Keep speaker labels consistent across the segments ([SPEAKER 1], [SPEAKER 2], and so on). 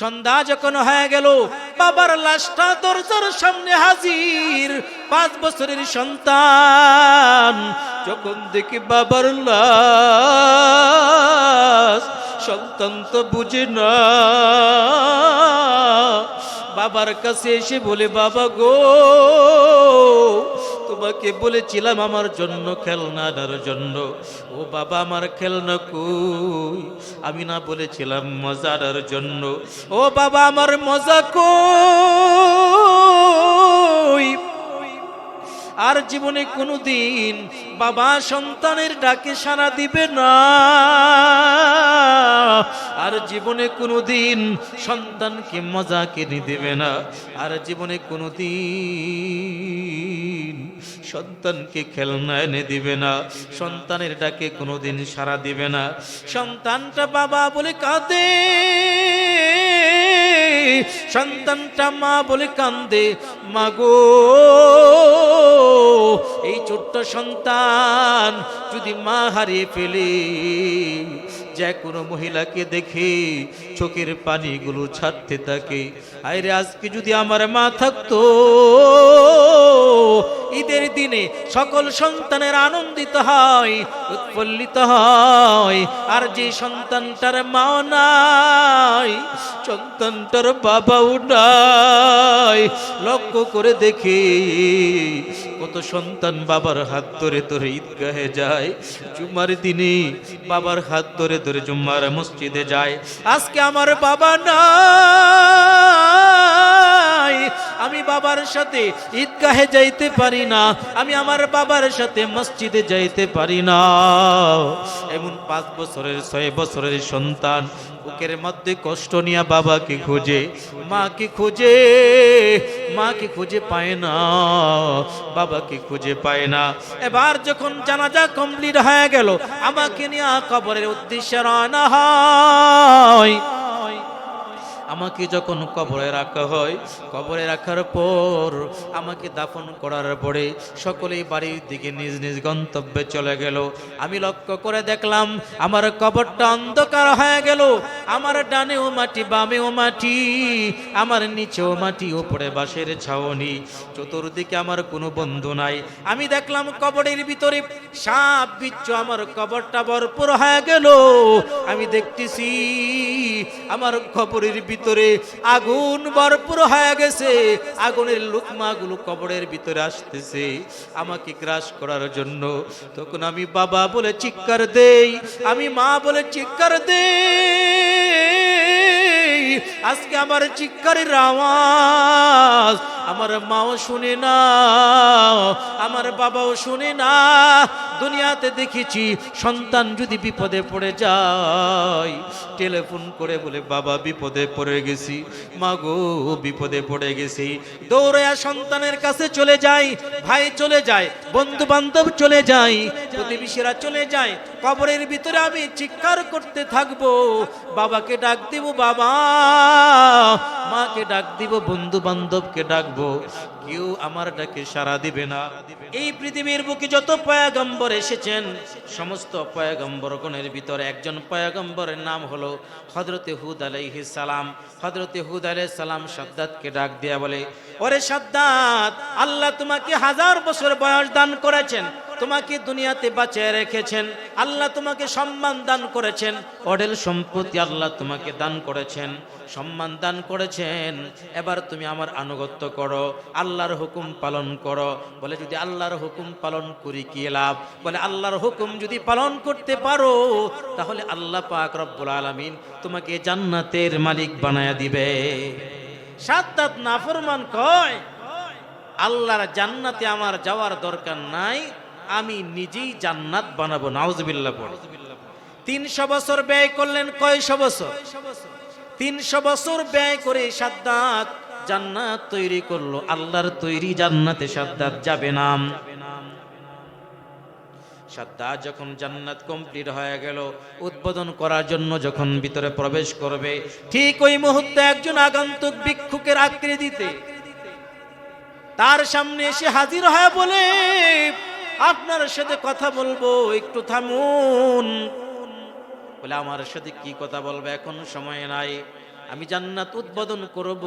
[SPEAKER 1] সন্ধ্যা যখন হয়ে গেল, বাবার লাশটা দরজার সামনে হাজির। পাঁচ বছরের সন্তান, যখন দেখি বাবার লাশ, সন্তান তো বুঝে না। বাবার কাছে এসে বলে, বাবা গো তোমাকে বলেছিলাম আমার জন্য খেলনা খেলনার জন্য। ও বাবা, আমার খেলনা কই? আমি না বলেছিলাম মজার জন্য। ও বাবা, আমার মজা কই? আর জীবনে কোনোদিন বাবা সন্তানের ডাকে সাড়া দিবে না। আর জীবনে কোনোদিন সন্তানকে মজা কিনে দেবে না। আর জীবনে কোনোদিন সন্তানকে খেলনা এনে দিবে না। সন্তানের ডাকে কোনোদিন সাড়া দিবে না। সন্তানটা বাবা বলে কাঁদে। সন্তানটা মা বলে কান্দে, মাগো, এই ছোট্ট সন্তান যদি মা হারিয়ে ফেলে, যে কোনো মহিলাকে দেখে চোখের পানিগুলো ছাড়তে থাকে। আরে আজকে যদি আমার মা থাকতো, ঈদের দিনে সকল সন্তানের আনন্দিত হয়, উৎফুল্লিত হয়, আর যে সন্তানটার মাও নাই সন্তানটার বাবাও নাই লক্ষ্য করে দেখি কত সন্তান বাবার হাত ধরে ধরে ঈদগাহে যায়। জুম্মার দিনে বাবার হাত ধরে ধরে জুম্মার মসজিদে যায়। আজকে আমার বাবা নাই। আমি বাবার সাথে ঈদগাহে যাইতে পারি না। আমি আমার বাবার সাথে মসজিদে যাইতে পারি না। এমন পাঁচ বছরের, ছয় বছরের সন্তান বুকের মধ্যে কষ্ট নিয়ে বাবাকে খুঁজে, মাকে খুঁজে মাকে খুঁজে পায় না, বাবাকে খুঁজে পায় না। এবার যখন জানাজা কমপ্লিট হয়ে গেল, আমাকে নিয়ে কবরের উদ্দেশ্যে রওনা হয়। আমাকে যখন কবরে রাখা হয়, কবরে রাখার পর আমাকে দাফন করার পরে সকলেই বাড়ির দিকে নিজ নিজ গন্তব্যে চলে গেল। আমি লক্ষ্য করে দেখলাম, আমার কবরটা অন্ধকার হয়ে গেল। আমার ডানেও মাটি, বামেও মাটি, আমার নিচেও মাটি, ওপরে বাঁশের ছাউনি। চতুর্দিকে আমার কোনো বন্ধু নাই। আমি দেখলাম কবরের ভিতরে সাপ, বিচ্ছু, আমার কবরটা ভরপুর হয়ে গেল। আমি দেখতেছি, আমার কবরের ভিতরে আগুন ভরপুর হয়ে গেছে। আগুনের লুকমাগুলো কবরের ভিতরে আসতেছে। আমাকে গ্রাস করার জন্য তখন আমি বাবা বলে চিৎকার দেই, আমি মা বলে চিৎকার দেই। আজকে আমার চিৎকারের আওয়াজ আমার মাও শুনে না আমার বাবাও শুনে না, দুনিয়াতে দেখেছি সন্তান যদি বিপদে পড়ে যায়। টেলিফোন করে বলে, বাবা, বিপদে পড়ে গেছি। মা গো, বিপদে পড়ে গেছি। দৌড়ায়া সন্তানের কাছে চলে যাই, ভাই চলে যায় বন্ধু বান্ধব চলে যায়, প্রতিবেশীরা চলে যায়, কবরের ভিতরে আমি চিৎকার করতে থাকব। বাবাকে ডাক দিব, বাবা, মাকে ডাক দিব বন্ধু বান্ধবকে ডাকবো কেউ আমার ডাকে সারা দিবে না। এই পৃথিবীর বুকে যত পয়াগম্বর এসেছেন, সমস্ত পয়াগম্বর গণের ভিতরে একজন পয়াগম্বরের নাম হলো হজরতে হুদ আলাইহি সালাম। হজরতে হুদ আলাই সালাম সাদ্দাতকে ডাক দেয়া বলে, ওরে সাদ্দাত, আল্লাহ তোমাকে হাজার বছর বয়স দান করেছেন। তোমাকে দুনিয়াতে বাঁচিয়ে রেখেছেন, আল্লাহ তোমাকে সম্মান দান করেছেন অডেল সম্পত্তি আল্লাহ তোমাকে দান করেছেন, সম্মান দান করেছেন। এবার তুমি আমার আনুগত্য করো, আল্লাহর হুকুম পালন করো। বলে, যদি আল্লাহর হুকুম পালন করি কি লাভ? বলে, আল্লাহর হুকুম যদি পালন করতে পারো, তাহলে আল্লাহ পাক রব্বুল আলামিন তোমাকে জান্নাতের মালিক বানায়া দিবে। সাদ্দাত নাফরমান কয়, আল্লাহর জান্নাতে আমার যাওয়ার দরকার নাই আমি নিজেই জান্নাত বানাবো নাউজবিল্লাহ পড়ে। তিনশো বছর ব্যয় করলেন কয়শো বছর? তিনশো বছর ব্যয় করে সাদ্দাত জান্নাত তৈরি করল আল্লাহর তৈরি জান্নাতে সাদ্দাত যাবে নাম সাদ্দাত যখন জান্নাত কমপ্লিট হয়ে গেল উদ্বোধন করার জন্য যখন ভিতরে প্রবেশ করবে ঠিক ওই মুহূর্তে একজন আগন্তুক ভিক্ষুকের আকৃতিতে তার সামনে এসে হাজির হয় বলে আপনার সাথে কথা বলব, একটু থামুন। বলে, আমার সাথে কি কথা বলবে? এখন সময় নাই। আমি জান্নাত উদ্বোধন করব।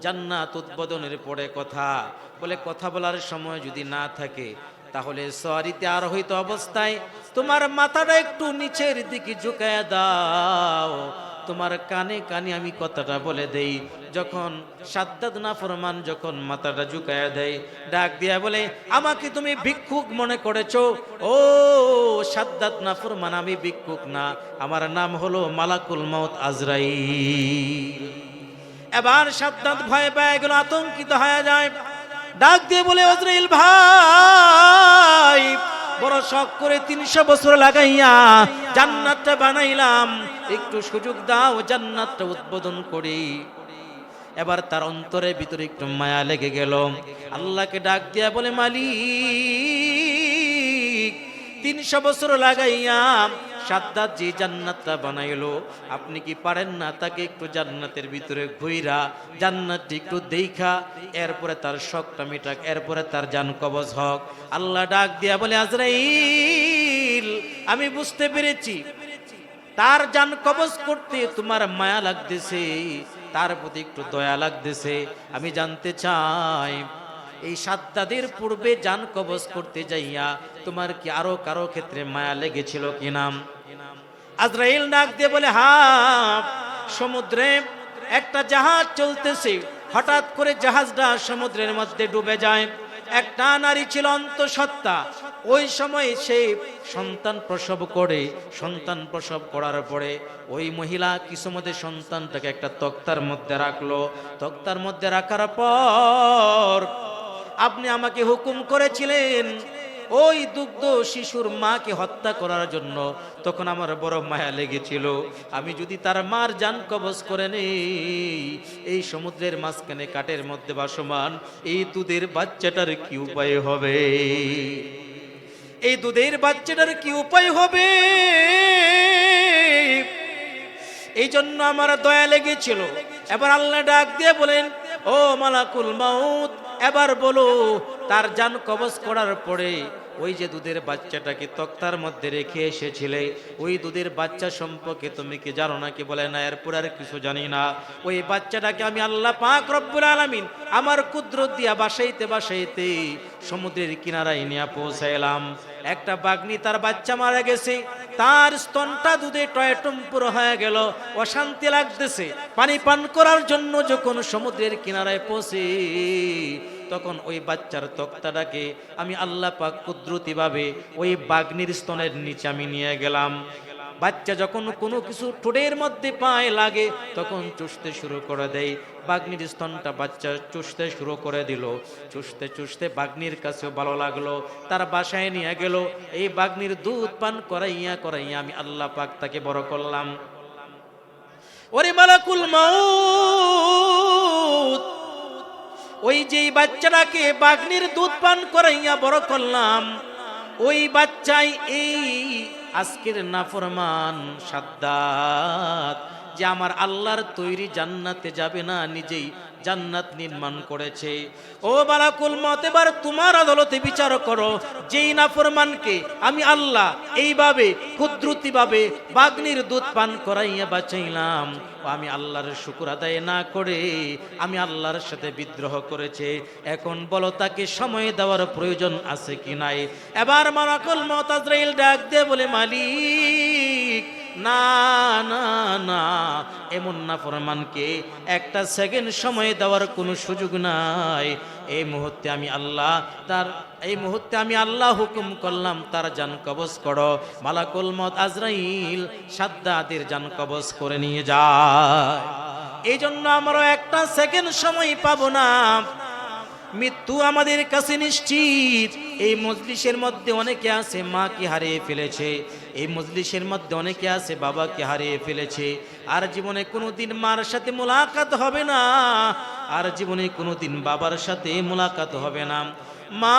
[SPEAKER 1] জান্নাত উদ্বোধনের পরে কথা। বলে, কথা বলার সময় যদি না থাকে, তাহলে সরিতে আর হইতো অবস্থায় তোমার মাথাটা একটু নিচের দিকে ঝুঁকায় দাও। তোমার কানে কানে আমি কথাটা বলে দেই। যখন সাদ্দাদ না ফরমান যখন মাথাটা ঝুঁকায় দেয়, ডাক দিয়া বলে, আমাকে তুমি ভিক্ষুক মনে করেছ? ও সাদ্দাত না ফরমান আমি ভিক্ষুক না। আমার নাম হলো মালাকুল মৌত আজরাই এবার সাদ্দাত ভয় পায় গেল, আতঙ্কিত হয়ে যায়। ডাক দিয়ে বলে, আজরাইল ভাই বড় শখ করে তিনশো বছর লাগাইয়া জান্নাতটা বানাইলাম। একটু সুযোগ দাও, জান্নাতটা উদ্বোধন করি। এবার তার অন্তরের ভিতরে একটু মায়া লেগে গেল। আল্লাহকে ডাক দিয়া বলে, মালিক তিনশো বছর লাগাইয়া সাদ্দাত যে জান্নাতটা বানাইলো। আপনি কি পারেন না তাকে একটু জান্নাতের ভিতরে ঘুইরা, জান্নাতটি একটু দেখা এরপরে তার শখটা মিটাক, এরপরে তার জান কবজ হক। আল্লাহ ডাক দিয়া বলে, আজরাইল, আমি বুঝতে পেরেছি। তার জান কবজ করতে তোমার মায়া লাগতেছে, তার প্রতি একটু দয়া লাগতেছে। আমি জানতে চাই এই সাদ্দাদের পূর্বে জান কবজ করতে যাইয়া তোমার কি আরও কারও ক্ষেত্রে মায়া লেগেছিল কি নাম আজরাইল ডাক দিয়ে বলে, হা, সমুদ্রে একটা জাহাজ চলতেছে। হঠাৎ করে জাহাজটা সমুদ্রের মধ্যে ডুবে যায়। একটা নারী ছিল অন্তঃসত্ত্বা। ওই সময় সে সন্তান প্রসব করে। সন্তান প্রসব করার পরে ওই মহিলা কিছু মধ্যে সন্তানটাকে একটা তক্তার মধ্যে রাখল। তক্তার মধ্যে রাখার পর আপনি আমাকে হুকুম করেছিলেন ওই দুগ্ধ শিশুর মাকে হত্যা করার জন্য। তখন আমার বড় মায়া লেগেছিল। আমি যদি তার মার যান কবজ করে নেই, এই সমুদ্রের মাঝখানে কাটের মধ্যে বাসমান এই দুধের বাচ্চাটার কি উপায় হবে? এই দুধের বাচ্চাটার কি উপায় হবে? এই জন্য আমার দয়া লেগেছিল। এবার আল্লাহ ডাক দিয়ে বলেন, ও মালাকুল মাউত এবার বলো তার যান কবজ করার পরে ওই যে দুধের বাচ্চাটাকে তক্তার মধ্যে রেখে এসেছিলে, ওই দুধের বাচ্চা সম্পর্কে তুমি কি জানো না কি বলে না? এরপর আর কিছু জানি না। ওই বাচ্চাটাকে আমি আল্লাহ পাক রব্বুল আলামিন আমার কুদরত দিয়া বাসাইতে বাসাইতে সমুদ্রের কিনারায় নিয়ে পৌঁছাইলাম। একটা বাগনি তার বাচ্চা মারা গেছে, তার স্তনটা দুধে টয়টম্পুর হয়ে গেল, অশান্তি লাগতেছে। পানি পান করার জন্য যখন সমুদ্রের কিনারায় পৌঁছে তখন ওই বাচ্চার তক্তাটাকে আমি আল্লাহ পাক কুদরতিভাবে ওই বাগ্নির স্তনের নিচে আমি নিয়ে গেলাম। বাচ্চা যখন কোনো কিছু ঠোঁটের মধ্যে পায় লাগে, তখন চুষতে শুরু করে দেয়। বাগ্নির স্তনটা বাচ্চা চুষতে শুরু করে দিল। চুষতে চুষতে বাগ্নির কাছেও ভালো লাগল। তার বাসায় নিয়ে গেল। এই বাগ্নির দুধ পান করাইয়া করাইয়া আমি আল্লাহ পাক তাকে বড় করলাম। ওরে মালাকুল মাউত! ওই যে বাচ্চাটাকে বাগনির দুধ পান করাইয়া বড় করলাম, ওই বাচ্চাই এই আজকের নাফরমান সাদ্দাত, যে আমার আল্লাহর তৈরি জান্নাতে যাবে না, নিজেই জান্নাত নির্মাণ করেছে। ও বালাকুল মত, এবার তোমার আদালতে বিচার করো। যেই নাফরমানকে আমি আল্লাহ এইভাবে, কুদ্রুতিভাবে বাগ্নির দুধ পান করাইয়া বাঁচাইলাম আমি আল্লাহর শুকুর আদায় না করে আমি আল্লাহর সাথে বিদ্রোহ করেছে। এখন বলো তাকে সময় দেওয়ার প্রয়োজন আছে কি নাই? এবার মারাকুল মতাজরাইল ডাক দে বলে, মালিক, না না এমন না ফরমানকে, একটা সেকেন্ড সময় দেওয়ার কোনো সুযোগ নাই। এই মুহূর্তে আমি আল্লাহ তার, এই মুহূর্তে আমি আল্লাহ হুকুম করলাম, তার যান কবজ করো। মালাকুল মত আজরাইল সাদ্দাদের যান কবজ করে নিয়ে যায়। এই জন্য আমারও একটা সেকেন্ড সময় পাবো না। মৃত্যু আমাদের কাছে নিশ্চিত। এই মজলিসের মধ্যে অনেকে আছে মাকে হারিয়ে ফেলেছে। এই মজলিসের মধ্যে অনেকে আছে বাবাকে হারিয়ে ফেলেছে। আর জীবনে কোনোদিন মার সাথে মোলাকাত হবে না। আর জীবনে কোনোদিন বাবার সাথে মোলাকাত হবে না। মা,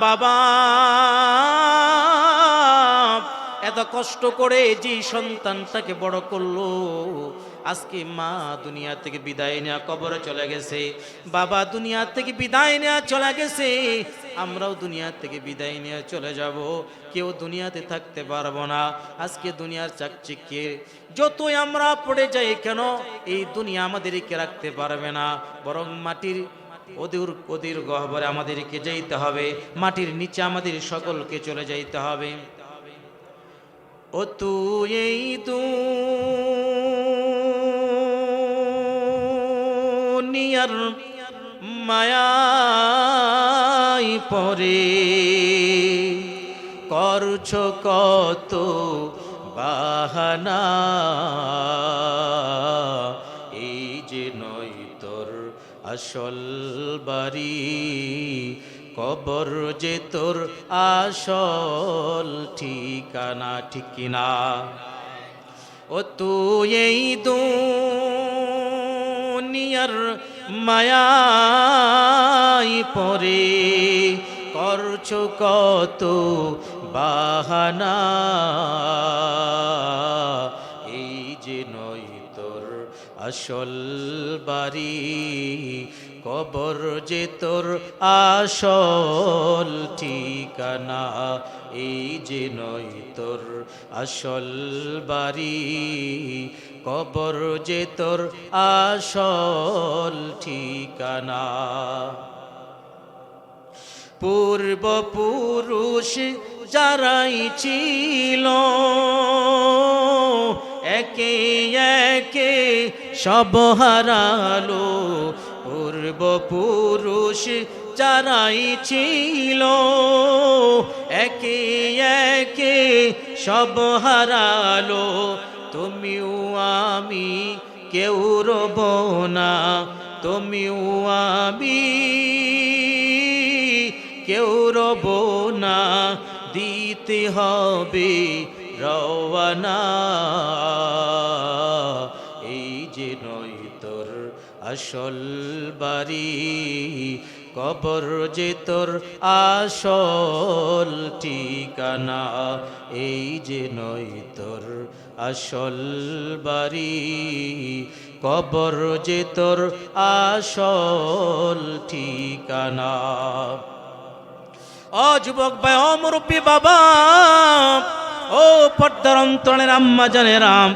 [SPEAKER 1] বাবা এত কষ্ট করে যে সন্তানটাকে বড় করল। আজকে মা দুনিয়া থেকে বিদায় নেওয়া কবরে চলে গেছে। বাবা দুনিয়া থেকে বিদায় নেওয়া চলে গেছে। আমরাও দুনিয়া থেকে বিদায় নিয়ে চলে যাব। কেউ দুনিয়াতে থাকতে পারব না। আজকে দুনিয়ার চাকচিক্যে যতই আমরা পড়ে যাই কেন, এই দুনিয়া আমাদেরকে রাখতে পারবে না। বরং মাটির ওদের ওদের গহ্বরে আমাদেরকে যাইতে হবে। মাটির নিচে আমাদের সকলকে চলে যাইতে হবে। ও তুই এই দুনিয়ার মায়াই পরে করছ কত বাহানা? এই যে নয় তোর আসল বাড়ি কবর যে তোর আসল ঠিকানা ঠিক কিনা ও তুই এই দুনিয়ার মায়াই পরে করছ কত বাহানা? এই যে নয় তোর আসল বাড়ি কবর যে তোর আসল ঠিকানা, এই যে নয় তোর আসল বাড়ি। কবর যে তোর আসল ঠিকানা পূর্বপুরুষ যারাই ছিল, একে একে সব হারালো। পূর্বপুরুষ যারাই ছিল, একে একে সব হারালো। তুমিও আমি, কেউ রব না। তুমিও আমি, কেউ রব না। দিতে হবে রওয়ানা। আসল বাড়ি, কবর যে তোর আসল ঠিকানা, এই যে নয় তোর আসল বাড়ি, কবর যে তোর আসল ঠিকানা। ও যুবক ভাই ও বাবা, ও পর্দার অন্তরের আম্মা জানে রাম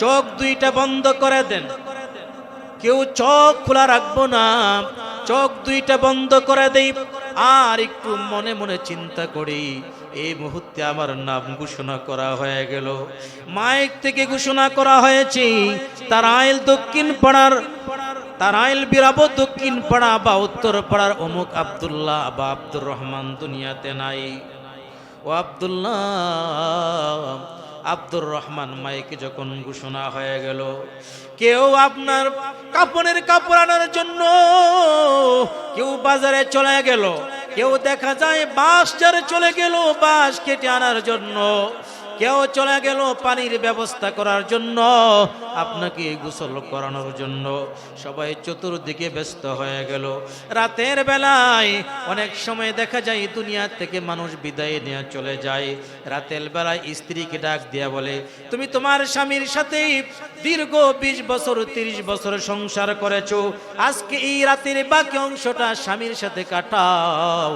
[SPEAKER 1] চোখ দুইটা বন্ধ করে দেন। কেউ চোখ খোলা রাখব না, চোখ দুইটা বন্ধ করে দেই। আর একটু মনে মনে চিন্তা করি এই মুহূর্তে আমার নাম ঘোষণা করা হয়ে গেল। মাইক থেকে ঘোষণা করা হয়েছে, তার আইল দক্ষিণ পাড়ার, তার আইল বিরাবো দক্ষিণ পাড়া বা উত্তর পাড়ার অমুক আবদুল্লাহ বা আব্দুর রহমান দুনিয়াতে নাই। ও আবদুল্লাহ আব্দুর রহমান মাইকে যখন ঘোষণা হয়ে গেল, কেউ আপনার কাপড়ের কাপড় আনার জন্য কেউ বাজারে চলে গেল, কেউ দেখা যায় বাস চলে গেল, বাস কেটে আনার জন্য। কেউ চলে গেল পানির ব্যবস্থা করার জন্য, আপনাকে গোসল করানোর জন্য। সবাই চতুর্দিকে ব্যস্ত হয়ে গেল। রাতের বেলায় অনেক সময় দেখা যায়, দুনিয়া থেকে মানুষ বিদায় নিয়ে চলে যায়। রাতের বেলায় স্ত্রীকে ডাক দিয়া বলে, তুমি তোমার স্বামীর সাথে দীর্ঘ বিশ বছর, তিরিশ বছর সংসার করেছ। আজকে এই রাতের বাকি অংশটা স্বামীর সাথে কাটাও।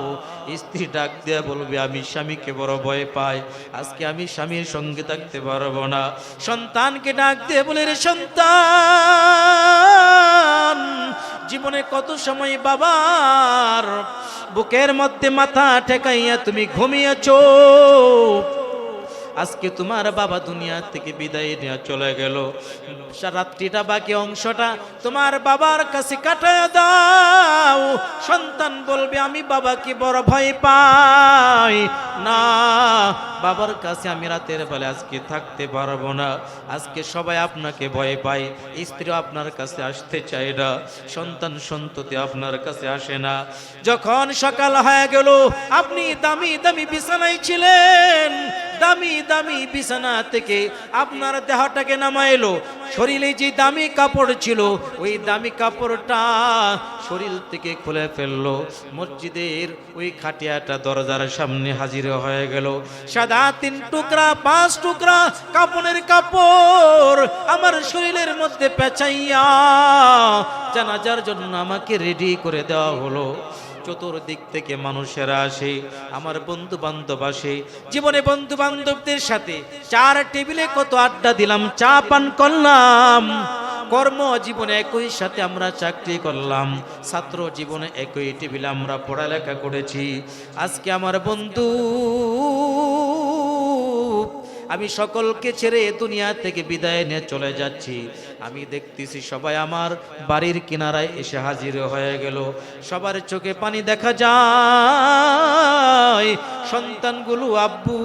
[SPEAKER 1] স্ত্রী ডাক দেয়া বলবে, আমি স্বামীকে বড় ভয় পাই। আজকে আমি স্বামীর সঙ্গে থাকতে পারব না। সন্তানকে ডাক দিয়ে বলে, রে সন্তান, জীবনে কত সময় বাবার বুকের মধ্যে মাথা ঠেকাইয়া তুমি ঘুমিয়েছো? আজকে তোমার বাবা দুনিয়া থেকে বিদায় নিয়ে চলে গেল। রাত্রিটা বাকি, অংশটা তোমার বাবার কাছে কাটায় দাও। সন্তান বলবে, আমি বাবাকে বড় ভয় পাই। না, বাবার কাছে আমি রাতের বেলা আজকে থাকতে পারব না। আজকে সবাই আপনাকে ভয় পায়। স্ত্রী আপনার কাছে আসতে চায় না। সন্তান সন্ততি আপনার কাছে আসে না। যখন সকাল হয়ে গেল, আপনি দামি দামি বিছানায় ছিলেন। দামি দামি বিছানা থেকে আপনার দেহটাকে নামাইলো। শরীরে যে দামি কাপড় ছিল, ওই দামি কাপড়টা শরীর থেকে খুলে ফেলল। মসজিদের ওই খাটিয়াটা দরজার সামনে হাজির হয়ে গেল। সাদা তিন টুকরা, পাঁচ টুকরা কাপড়ের কাপড় আমার শরীরের মধ্যে পেঁচাইয়া জানাজার জন্য আমাকে রেডি করে দেওয়া হলো। চতুর্দিক থেকে মানুষেরা আসে, আমার বন্ধু বান্ধব আসে। জীবনে বন্ধু বান্ধবদের সাথে চার টেবিলে কত আড্ডা দিলাম, চা পান করলাম। কর্ম জীবনে একই সাথে আমরা চাকরি করলাম, ছাত্র জীবনে একই টেবিলে আমরা পড়ালেখা করেছি। আজকে আমার বন্ধু আমি সকলকে ছেড়ে এ দুনিয়া থেকে বিদায় নিয়ে চলে যাচ্ছি। আমি দেখতেছি সবাই আমার বাড়ির কিনারায় এসে হাজির হয়ে গেল। সবার চোখে পানি দেখা যায়। সন্তানগুলো আব্বু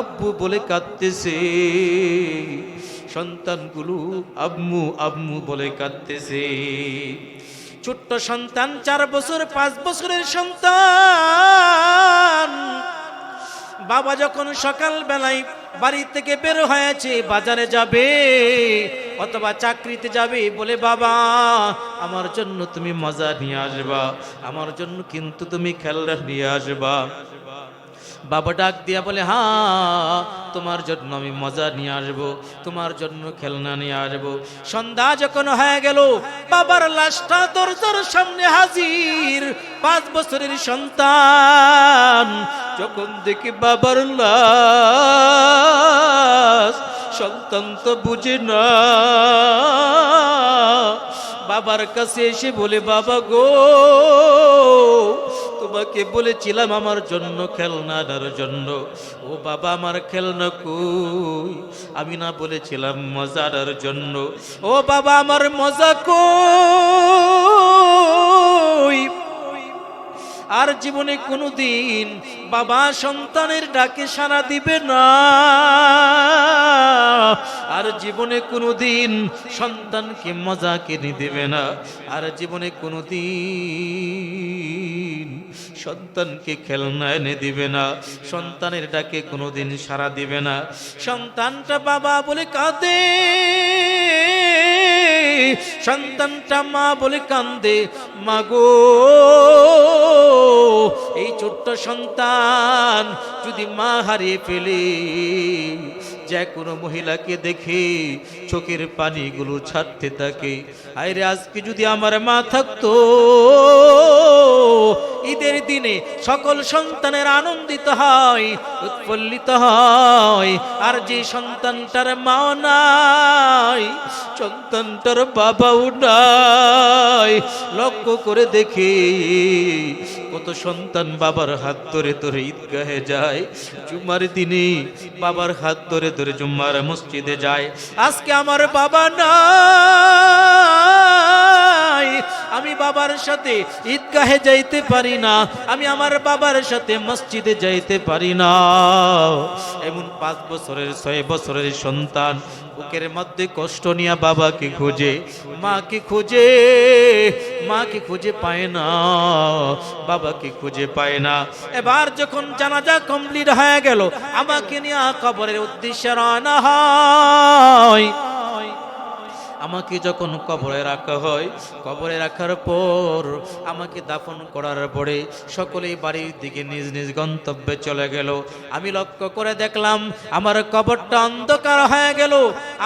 [SPEAKER 1] আব্বু বলে কাঁদতেছে। সন্তানগুলো আব্মু আব্মু বলে কাঁদতেছে। ছোট্ট সন্তান, চার বছর, পাঁচ বছরের সন্তান। বাবা যখন সকাল বেলায় বাড়ি থেকে বের হয়েছে, বাজারে যাবে অথবা চাকরিতে যাবে, বলে, বাবা, আমার জন্য তুমি মজা নিয়ে আসবা, আমার জন্য কিন্তু তুমি খেলনা নিয়ে আসবা। বাবা ডাক দিয়া বলে, হা, তোমার জন্য আমি মজা নিয়ে আসব, তোমার জন্য খেলনা নিয়ে আসব। সন্ধ্যা যখন হয়ে গেল, বাবার লাশটা দরজার সামনে হাজির। পাঁচ বছরের সন্তান, যখন দেখি বাবার লাশ, সন্তান তো বুঝে না। বাবার কাছে এসে বলে, বাবা গো তোমাকে বলেছিলাম আমার জন্য খেলনা খেলনার জন্য। ও বাবা, আমার খেলনা কই? আমি না বলেছিলাম মজার জন্য। ও বাবা, আমার মজা কই? আর জীবনে কোনোদিন বাবা সন্তানের ডাকে সাড়া দিবে না। আর জীবনে কোনোদিন সন্তানকে মজা কিনে দেবে না। আর জীবনে কোনোদিন সন্তানকে খেলনা এনে দিবে না, সন্তানের ডাকে কোনোদিন সাড়া দিবে না। সন্তানটা বাবা বলে কাঁদে, সন্তানটা মা বলে কান্দে মাগো এই ছোট্ট সন্তান যদি মা হারিয়ে ফেলে, যে কোনো মহিলাকে দেখে চোখের পানিগুলো ছাড়তে থাকে। আরে আজকে যদি আমার মা থাকতো ঈদের দিনে সকল সন্তানের আনন্দিত হয়, উৎফুল্লিত হয়। আর যে সন্তানটার মাও নাই সন্তানটার বাবাও নাই। লক্ষ্য করে দেখে কত সন্তান বাবার হাত ধরে ধরে ঈদগাহে যায় জুম্মার দিনে বাবার হাত ধরে ধরে জুম্মার মসজিদে যায়। আজকে আমার বাবা নাই। আমি বাবার সাথে ঈদগাহে যাইতে পারি না। আমি আমার বাবার সাথে মসজিদে যাইতে পারি না। এমন পাঁচ বছরের, ছয় বছরের সন্তান, বুকের মধ্যে কষ্ট নিয়ে বাবাকে খুঁজে, মাকে খুঁজে মাকে খুঁজে পায় না, বাবাকে খুঁজে পায় না। এবার যখন জানাজা কমপ্লিট হয়ে গেল, আমাকে নিয়ে কবরের উদ্দেশ্যে রওনা হয়। আমাকে যখন কবরে রাখা হয়, কবরে রাখার পর আমাকে দাফন করার পরে সকলেই বাড়ির দিকে নিজ নিজ গন্তব্যে চলে গেল। আমি লক্ষ্য করে দেখলাম, আমার কবরটা অন্ধকার হয়ে গেল।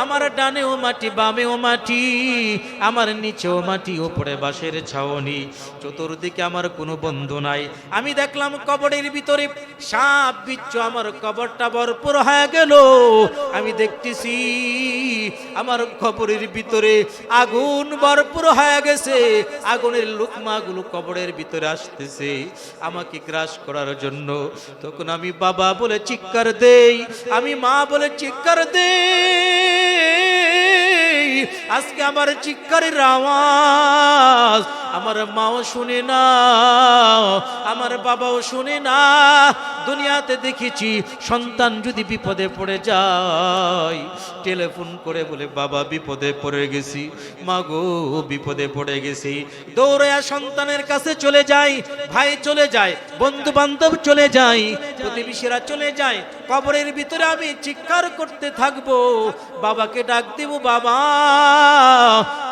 [SPEAKER 1] আমার ডানেও মাটি, বামেও মাটি, আমার নিচেও মাটি, ওপরে বাঁশের ছাউনি। চতুর্দিকে আমার কোনো বন্ধু নাই। আমি দেখলাম কবরের ভিতরে সাপ, বিচ্ছু, আমার কবরটা ভরপুর হয়ে গেল। আমি দেখতেছি, আমার কবরের ভিতরে আগুন ভরপুর হয়ে গেছে। আগুনের লুকমাগুলো কবরের ভিতরে আসতেছে। আমাকে গ্রাস করার জন্য তখন আমি বাবা বলে চিৎকার দেই, আমি মা বলে চিৎকার দেই। আজকে আমার চিৎকারের আওয়াজ আমার মাও শুনে না আমার বাবাও শুনে না। দুনিয়াতে দেখেছি সন্তান যদি বিপদে পড়ে যায় টেলিফোন করে বলে, বাবা, বিপদে পড়ে গেছি। মা গো, বিপদে পড়ে গেছি। দৌড়ায়া সন্তানের কাছে চলে যাই ভাই চলে যায় বন্ধু বান্ধব চলে যায়, প্রতিবেশীরা চলে যায়। কবরের ভিতরে আমি চিৎকার করতে থাকব। বাবাকে ডাক দিব, বাবা,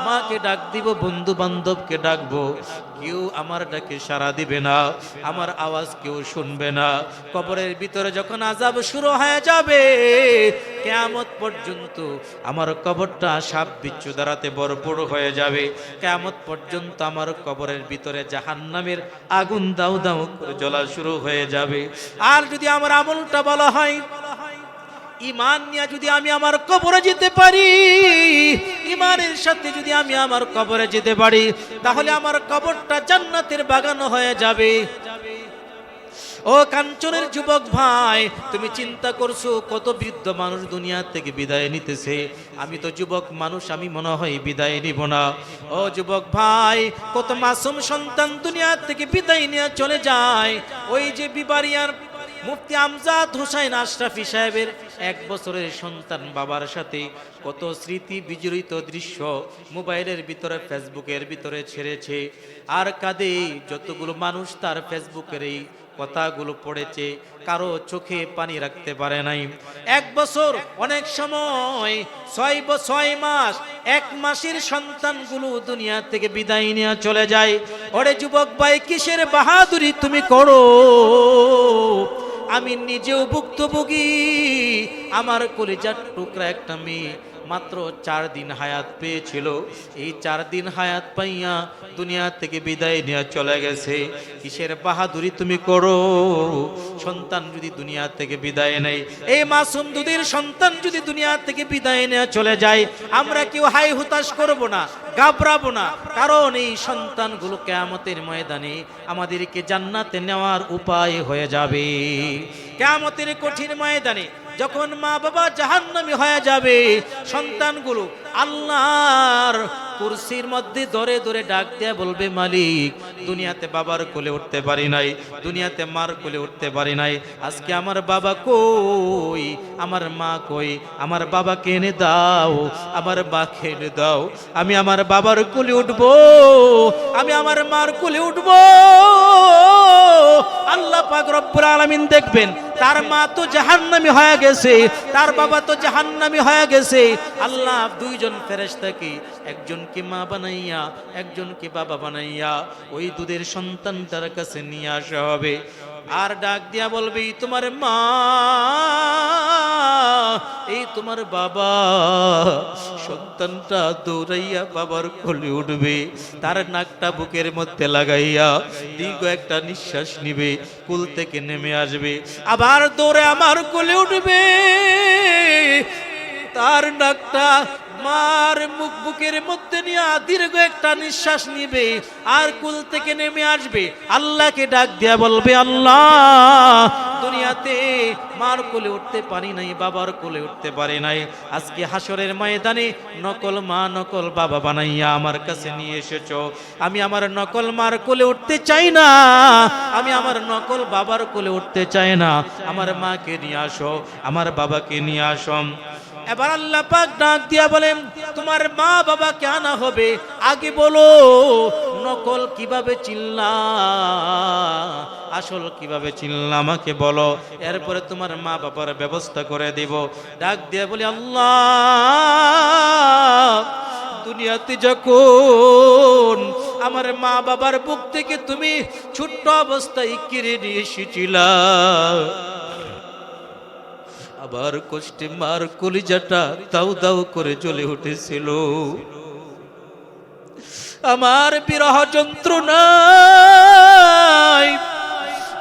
[SPEAKER 1] মাকে ডাক দিব বন্ধু বান্ধবকে ডাকবো। ডাকবো কেউ আমার ডাকে সাড়া দিবে না, আমার আওয়াজ কেউ শুনবে না। কবরের ভিতরে যখন আজাব শুরু হয়ে যাবে, কেয়ামত পর্যন্ত আমার কবরটা সাপ বিচ্ছু দ্বারাতে ভরপুর হয়ে যাবে। কেয়ামত পর্যন্ত আমার কবরের ভিতরে জাহান্নামের আগুন দাউ দাউ জ্বলা শুরু হয়ে যাবে। আর যদি আমার আমলটা বলা হয় ইমান নিয়ে যদি আমি আমার কবরে যেতে পারি ইমানের সাথে যদি আমি আমার কবরে যেতে পারি, তাহলে আমার কবরটা জান্নাতের বাগানো হয়ে যাবে। ও কাঞ্চনের যুবক ভাই, তুমি চিন্তা করছ কত বৃদ্ধ মানুষ দুনিয়া থেকে বিদায় নিতেছে? আমি তো যুবক মানুষ, আমি মনে হয় বিদায় নিব না। ও যুবক ভাই, কত মাসুম সন্তান দুনিয়া থেকে বিদায় নিয়ে চলে যায়। ওই যে বিবারিয়ার মুফতি আমজাদ হুসাইন আশরাফি সাহেবের এক বছরের সন্তান বাবার সাথে কত স্মৃতি বিজড়িত দৃশ্য মোবাইলের ভিতরে, ফেসবুকের ভিতরে ছেড়েছে। আর কাঁদে যতগুলো মানুষ তার ফেসবুকের এই কথাগুলো পড়েছে, কারও চোখে পানি রাখতে পারে নাই। এক বছর, অনেক সময়, ছয় ছয় মাস, এক মাসের সন্তানগুলো দুনিয়া থেকে বিদায় নিয়ে চলে যায়। ওরে যুবক ভাই, কিসের বাহাদুরি তুমি করো? আমি নিজেও ভুক্তভোগী। আমার কলিজার টুকরা একটা মেয়ে মাত্র চার দিন হায়াত পেয়েছিল। এই চার দিন হায়াত পাইয়া দুনিয়া থেকে বিদায় নিয়ে চলে গেছে। কিসের বাহাদুরি তুমি করো? সন্তান যদি দুনিয়া থেকে বিদায় নেয়, এই মাসুম দুধের সন্তান যদি দুনিয়া থেকে বিদায় নেওয়া চলে যায়, আমরা কেউ হাই হুতাশ করব না। ঘাবড়াবো না। কারণ এই সন্তানগুলো কেয়ামতের ময়দানে আমাদেরকে জান্নাতে নেওয়ার উপায় হয়ে যাবে। কেয়ামতের কঠিন ময়দানে যখন মা বাবা জাহান্নামী হয়ে যাবে, সন্তানগুলো আল্লাহর কুরসির মধ্যে ধরে ধরে ডাক দেয়া বলবে, মালিক, দুনিয়াতে বাবার কোলে উঠতে পারি নাই, দুনিয়াতে মার কোলে উঠতে পারি নাই, আজকে আমার বাবা কই, আমার মা কই, আমার বাবাকে এনে দাও, আমার মাকে এনে দাও, আমি আমার বাবার কোলে উঠবো, আমি আমার মার কোলে উঠবো। আল্লাহ পাক রব্বুল আলামিন দেখবেন, তার মা তো জাহান্নামি হয়ে গেছে, তার বাবা তো জাহান্নামি হয়ে গেছে। আল্লাহ দুইজন ফেরেশতাকে, একজনকে মা বানাইয়া, একজনকে বাবা বানাইয়া ওই দুধের সন্তান তার কাছে নিয়ে আসা হবে। আর ডাক দিয়া বলবে, "এই তোমার মা, এই তোমার বাবা, সন্তানটা দৌড়াইয়া বাবার কোলে উঠবে, তার নাকটা বুকের মধ্যে লাগাইয়া দীর্ঘ একটা নিঃশ্বাস নিবে, কুল থেকে নেমে আসবে, আবার দৌড়ে আমার কোলে উঠবে, তার নাকটা মার মুখ বুকের মধ্যে নিয়ে দীর্ঘ একটা নিঃশ্বাস নিবে, আর কুল থেকে নেমে আসবে। আল্লাহকে ডাক দিয়া বলবে, আল্লাহ, দুনিয়াতে মার কোলে উঠতে পারি নাই, বাবার কোলে উঠতে পারি নাই। আজকে হাসরের ময়দানে নকল মা, নকল বাবা বানাইয়া আমার কাছে নিয়ে এসেছ। আমি আমার নকল মার কোলে উঠতে চাই না, আমি আমার নকল বাবার কোলে উঠতে চাই না। আমার মাকে নিয়ে আসো, আমার বাবাকে নিয়ে আসো। এবার আল্লাহ পাক ডাক দিয়া বলেন, তোমার মা বাবাকে আনা হবে? আগে বলো, নকল কীভাবে চিল্লা? আসল কীভাবে চিল্লা আমাকে বলো। এরপরে তোমার মা বাবার ব্যবস্থা করে দিব। ডাক দিয়া বলি, আল্লাহ, দুনিয়াতে যখন আমার মা বাবার বুক থেকে তুমি ছোট্ট অবস্থায় কিনে নিয়ে এসেছিলা আবার কষ্টে মার কলিজাটা দাউ দাউ করে জ্বলে উঠেছিল। আমার বিরহ যন্ত্রণায়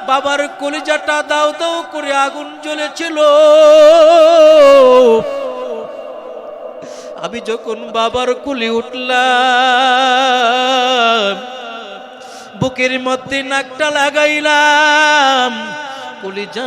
[SPEAKER 1] বাবার কলিজাটা দাউ দাউ করে আগুন জ্বলেছিল। আমি যখন বাবার কুলি উঠলাম, বুকের মধ্যে নাকটা লাগাইলাম, কলিজা